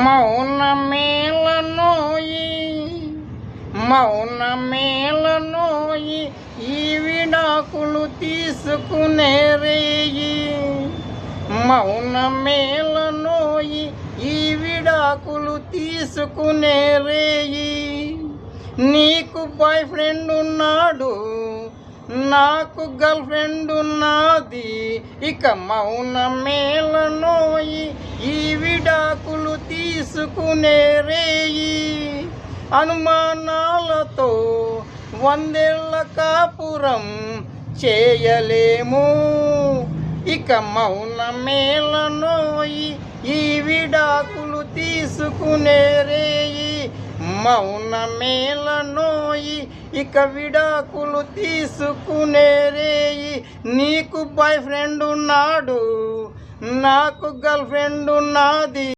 మౌన మేలనోయి మౌన మేలనోయి ఈ విడాకులు తీసుకునే రేయి మౌన మేలనోయి ఈ విడాకులు తీసుకునే రేయి నీకు బాయ్ ఫ్రెండ్ ఉన్నాడు నాకు గర్ల్ ఫ్రెండ్ ఉన్నది ఇక మౌన మేలనోయి తీసుకునే రేయి అనుమానాలతో వందేళ్ళ కాపురం చేయలేము. ఇక మౌన మేలనోయి ఈ విడాకులు తీసుకునే రేయి మౌన మేలనోయి ఇక విడాకులు తీసుకునే రేయి నీకు బాయ్ ఫ్రెండ్ ఉన్నాడు నాకు గర్ల్ ఫ్రెండ్ ఉన్నది.